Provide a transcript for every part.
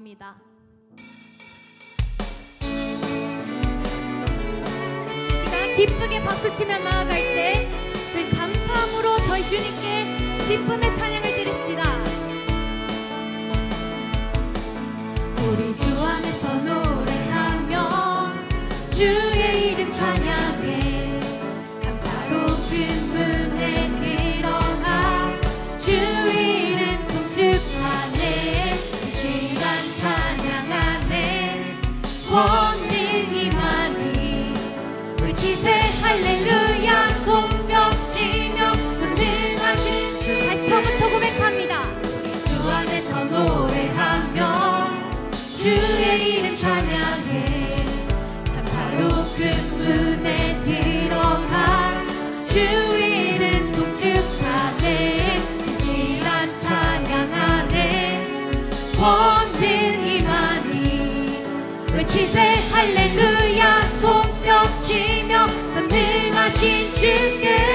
합니다. 시간 기쁘게 박수 치며 나아갈 때그 감사함으로 저희 주님께 기쁨의 찬양을 드립시다. 우리 주 안에. give.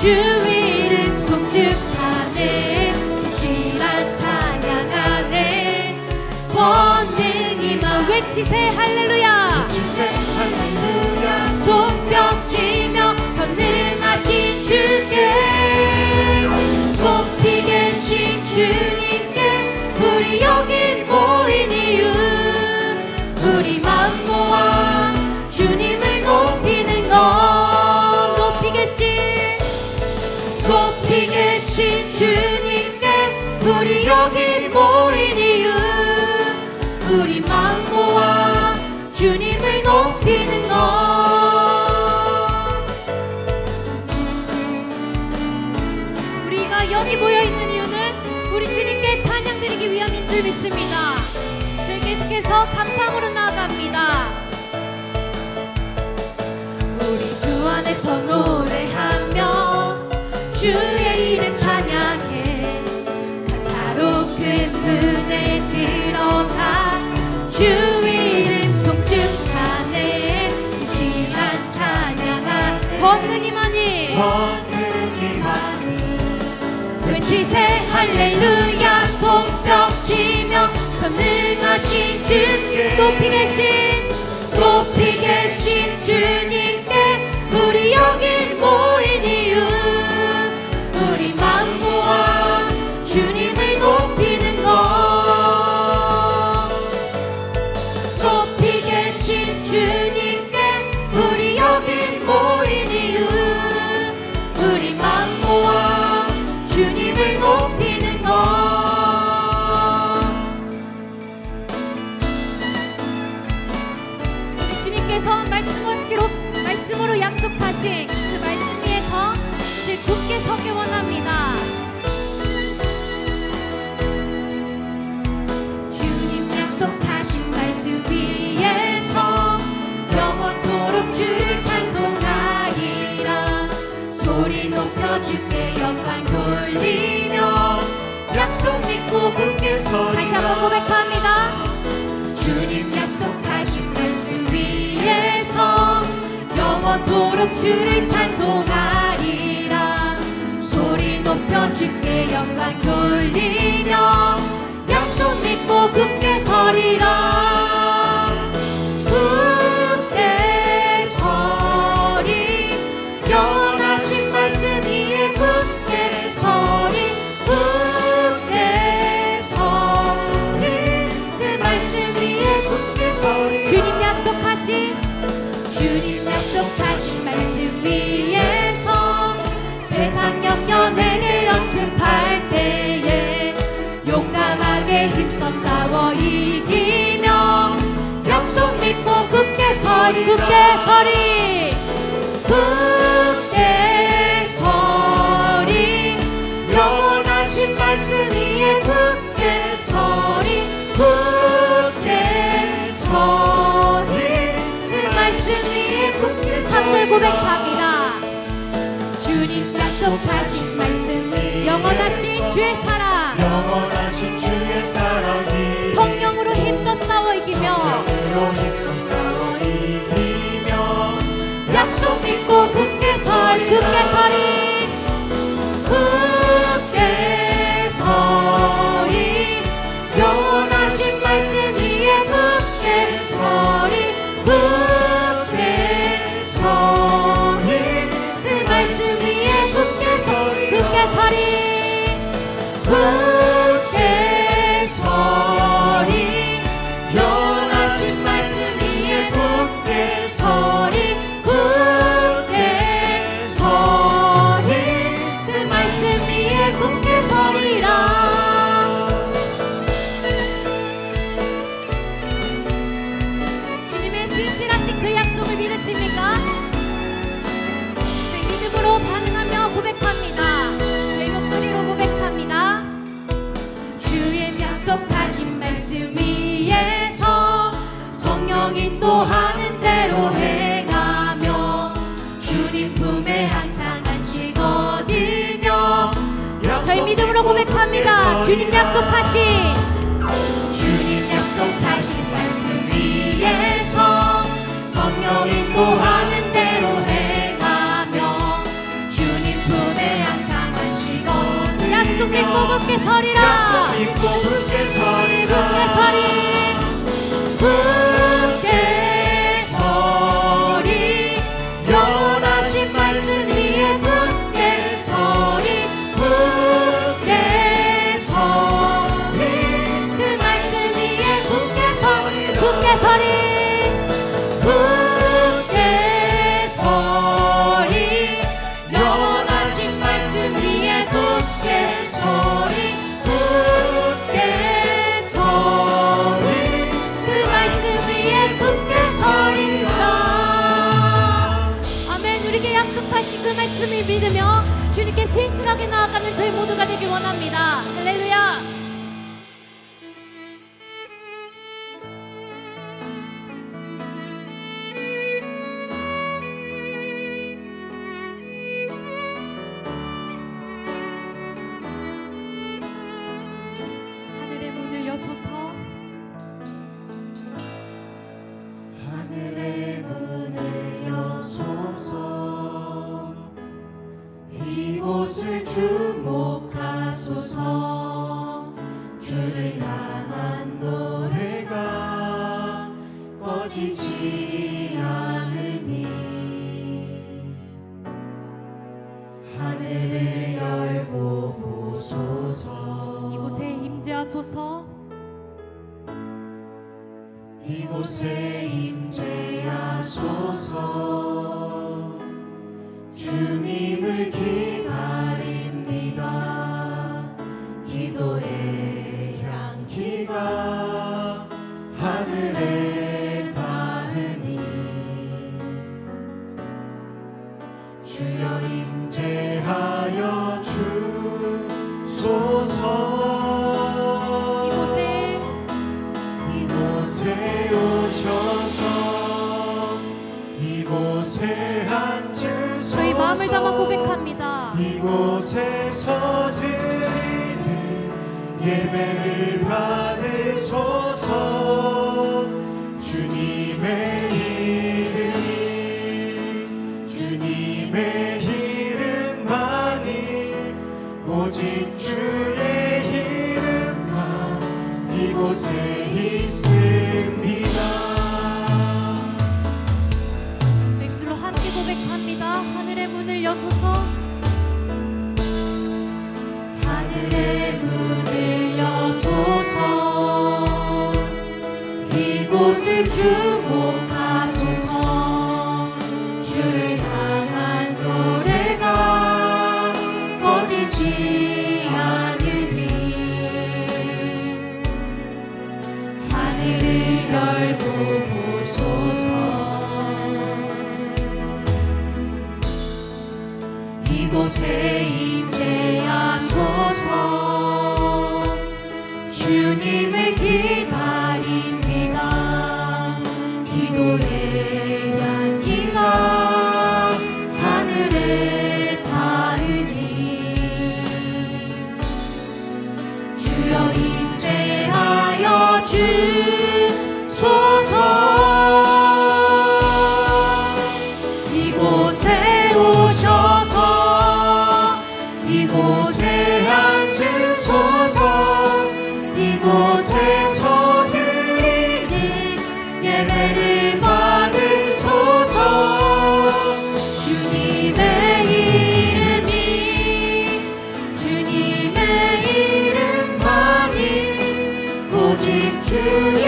주위를 송축하는 실한 찬양 안에 권능이 만 외치세. 할렐루야. 여기 모인 이유 우리 마음 모아 주님을 높이는 것. 우리가 여기 모여 있는 이유는 우리 주님께 찬양 드리기 위함인 줄 믿습니다. 늘 계속해서 감상으로 나아갑니다. 우리 주 안에서 노래하며 주 벗는 이 마음 외치세 할렐루야 손뼉치며 전능하신 주 높이 계신 높이 계신 주 열리며 약속 믿고 굳게 서 다시 한번 고백합니다. 주님 약속하신 말씀 위에서 영원토록 주를 찬송하리라. 소리 높여 주께 영광 돌리며 약속 믿고 굳게 서리라. 굳게 서리. 굳게 서리. 영원하신 말씀 위에 굳게 서리. 굳게 서리. 그 말씀 위에 굳게 서리. 3절 고백합니다. 주님 약속하신 말씀 영원하신 주의 사랑 Whoa. 약속하신 주님 약속하신 말씀 위에서 성령 인도하는 대로 행하며 주님 품에 항상 안식어 약속 믿고 굳게 서리라. 약속 믿고 굳게 서리라. 굳게 서리. 그 말씀을 믿으며 주님께 신실하게 나아가는 저희 모두가 되길 원합니다. 할렐루야! true. name. 주의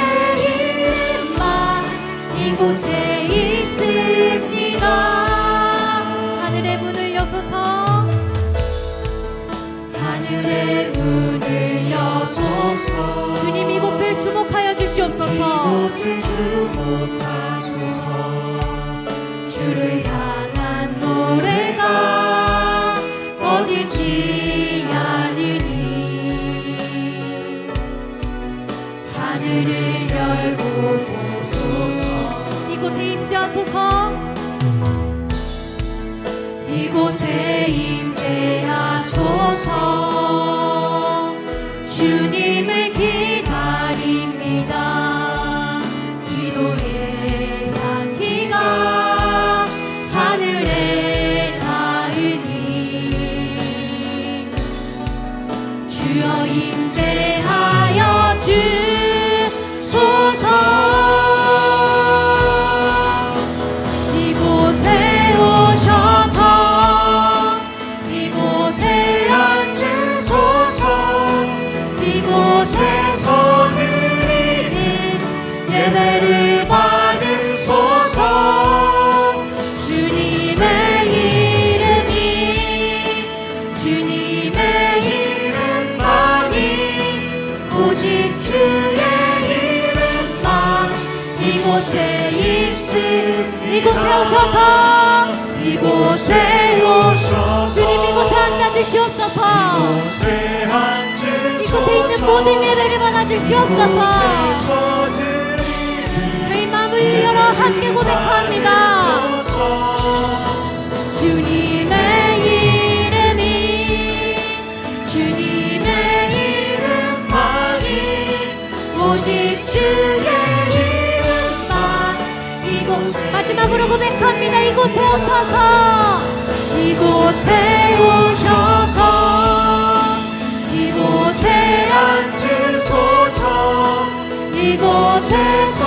이곳에 있습니다. 하늘의 문을 여소서. 하늘의 문을 여소서. 주님 이곳을 주목하여 주시옵소서. 주를 향한 노래가 꺼지지 이 오셔서. 이곳에 오셔서. 주님 이곳에 앉아 주시옵소서. 이곳에 앉으소서. 이곳에 있는 모든 예배를 받아 주시옵소서. 저희 마음을 열어 함께 고백합니다. 주님의 이름이 주님의 이름만이 오직 마지막으로 고백합니다. 이곳에 오셔서. 이곳에 오셔서. 이곳에 앉으소서. 이곳에서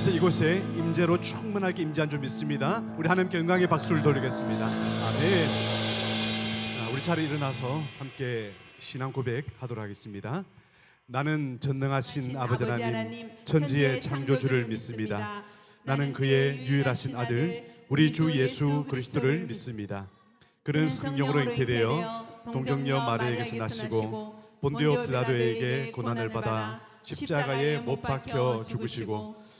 하나님께서 이곳에 임재로 충만하게 임재한 줄 믿습니다. 우리 하나님께 영광의 박수를 돌리겠습니다. 아멘. 자, 우리 자리 일어나서 함께 신앙 고백하도록 하겠습니다. 나는 전능하신 아버지 하나님 천지의 창조주를 믿습니다. 나는 그의 유일하신 아들 우리 주 예수 그리스도를 믿습니다. 그는 성령으로 잉태되어 동정녀 마리에게서 나시고 본디오 빌라도에게 고난을 받아 십자가에 못 박혀 죽으시고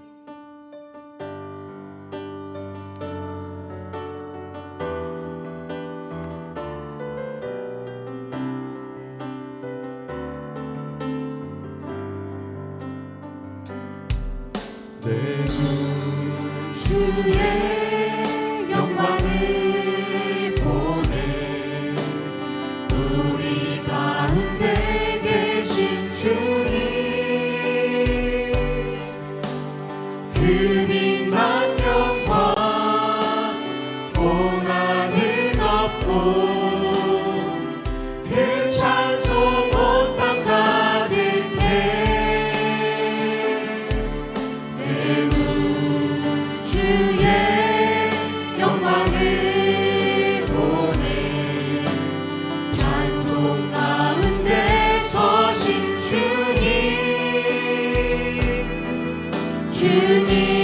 우 주님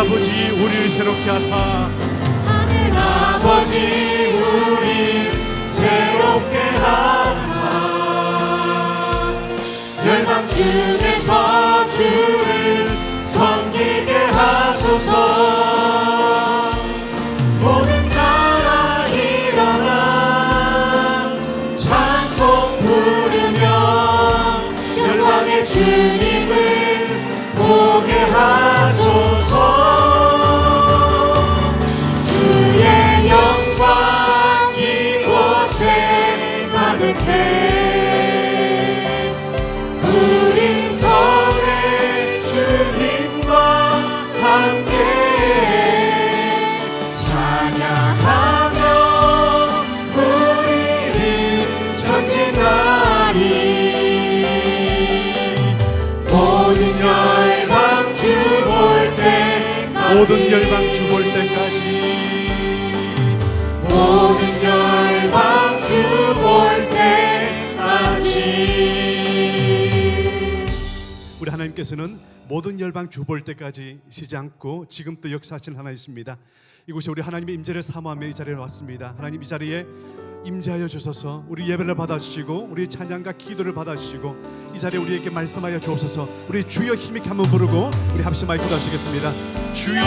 아버지 우리를 새롭게 하사. 하늘 아버지 우리 새롭게 하사. 열방 중에서 주를 섬기게 하소서 모든 열방 주 볼 때까지 모든 열방 주 볼 때까지 모든 열방 주 볼 때까지 우리 하나님께서는 모든 열방 주 볼 때까지 쉬지 않고 지금 또 역사하신 하나 있습니다. 이곳에 우리 하나님의 임재를 사모하며 이 자리에 왔습니다. 하나님 이 자리에 임재하여 주소서. 우리 예배를 받아주시고 우리 찬양과 기도를 받아주시고 이 자리에 우리에게 말씀하여 주옵소서. 우리 주여 힘있게 한번 부르고 우리 합심 마이크 하시겠습니다. 주여